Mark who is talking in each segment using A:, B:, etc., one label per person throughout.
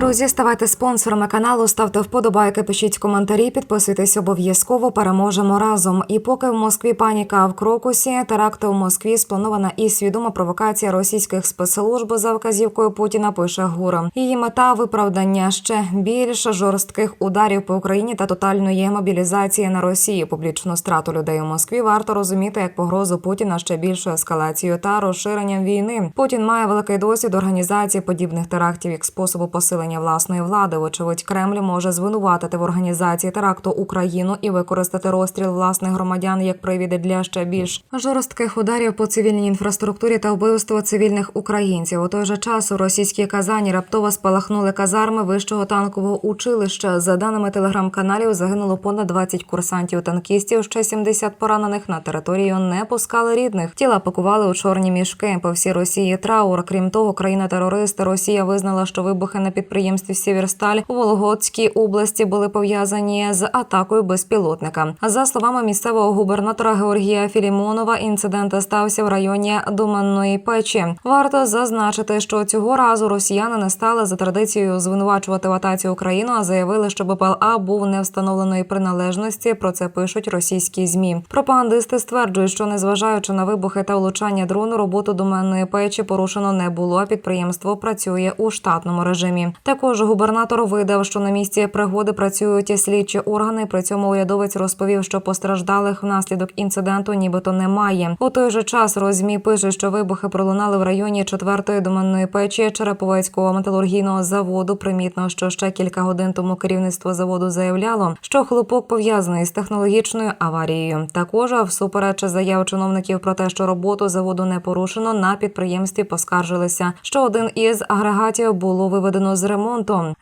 A: Друзі, ставайте спонсорами каналу, ставте вподобайки, пишіть коментарі, підписуйтесь обов'язково. Переможемо разом. І поки в Москві паніка в крокусі, теракти у Москві спланована і свідома провокація російських спецслужб за вказівкою Путіна. Пише Гура. Її мета виправдання ще більш жорстких ударів по Україні та тотальної мобілізації на Росії. Публічну страту людей у Москві варто розуміти як погрозу Путіна ще більшою ескалацією та розширенням війни. Путін має великий досвід організації подібних терактів як способу посилення власної влади. Вочевидь, Кремль може звинуватити в організації теракту Україну і використати розстріл власних громадян як привіди для ще більш жорстких ударів по цивільній інфраструктурі та вбивство цивільних українців. У той же час у російській Казані раптово спалахнули казарми вищого танкового училища. За даними телеграм-каналів, загинуло понад 20 курсантів-танкістів. Ще 70 поранених на територію не пускали рідних. Тіла пакували у чорні мішки. По всій Росії траур. Крім того, країна-терорист Росія визнала, що вибухи на підприємстві Сєвєрсталь у Вологодській області були пов'язані з атакою безпілотника. За словами місцевого губернатора Георгія Філімонова, інцидент стався в районі Думанної печі. Варто зазначити, що цього разу росіяни не стали за традицією звинувачувати в атаці Україну, а заявили, що БПЛА був не встановленої приналежності. Про це пишуть російські змі. Пропагандисти стверджують, що незважаючи на вибухи та влучання дрону, роботу доменної печі порушено не було. Підприємство працює у штатному режимі. Також губернатор видав, що на місці пригоди працюють слідчі органи. При цьому урядовець розповів, що постраждалих внаслідок інциденту нібито немає. У той же час розмі пише, що вибухи пролунали в районі четвертої доменної печі Череповецького металургійного заводу. Примітно, що ще кілька годин тому керівництво заводу заявляло, що хлопок пов'язаний з технологічною аварією. Також всупереч заяв чиновників про те, що роботу заводу не порушено, на підприємстві поскаржилися, що один із агрегатів було виведено з ремонту.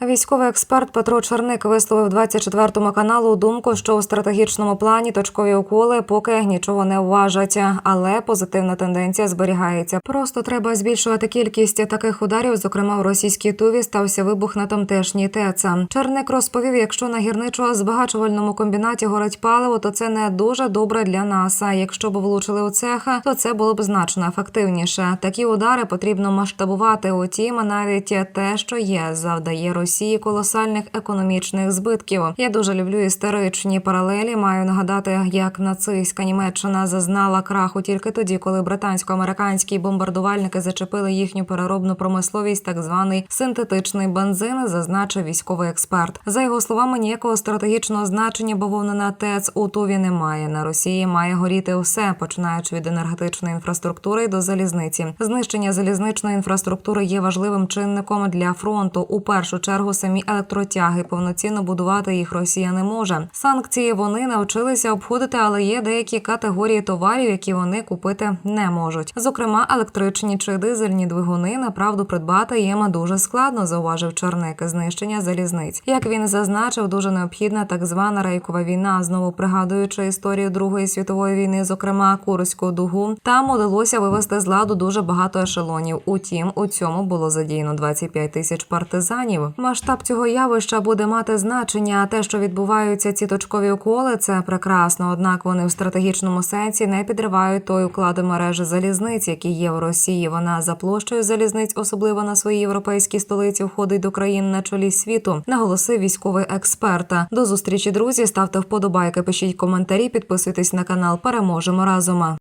A: Військовий експерт Петро Черник висловив 24 каналу думку, що у стратегічному плані точкові уколи поки нічого не вважать, але позитивна тенденція зберігається. Просто треба збільшувати кількість таких ударів. Зокрема, в російській туві стався вибух на тамтешній ТЕЦ. Черник розповів, якщо на гірничо-збагачувальному комбінаті горить паливо, то це не дуже добре для нас. Якщо б влучили у цеха, то це було б значно ефективніше. Такі удари потрібно масштабувати. Утім, навіть те, що є, завдає Росії колосальних економічних збитків. Я дуже люблю історичні паралелі. Маю нагадати, як нацистська Німеччина зазнала краху тільки тоді, коли британсько-американські бомбардувальники зачепили їхню переробну промисловість, так званий синтетичний бензин, зазначив військовий експерт. За його словами, ніякого стратегічного значення бавовнена ТЕЦ у Туві немає. На Росії має горіти усе, починаючи від енергетичної інфраструктури до залізниці. Знищення залізничної інфраструктури є важливим чинником для фронту. У першу чергу самі електротяги повноцінно будувати їх Росія не може. Санкції вони навчилися обходити, але є деякі категорії товарів, які вони купити не можуть. Зокрема, електричні чи дизельні двигуни направду придбати їм дуже складно, зауважив Черник. Знищення залізниць. Як він зазначив, дуже необхідна так звана рейкова війна. Знову пригадуючи історію Другої світової війни, зокрема Курську дугу, там удалося вивести з ладу дуже багато ешелонів. Утім, у цьому було задіяно 25 тисяч партизанів. Масштаб цього явища буде мати значення. А те, що відбуваються ці точкові уколи, це прекрасно. Однак вони в стратегічному сенсі не підривають той уклад мережі залізниць, які є в Росії. Вона за площею залізниць, особливо на своїй європейській столиці, входить до країн на чолі світу. Наголосив військовий експерт. До зустрічі, друзі. Ставте вподобайки, пишіть коментарі, підписуйтесь на канал. Переможемо разом.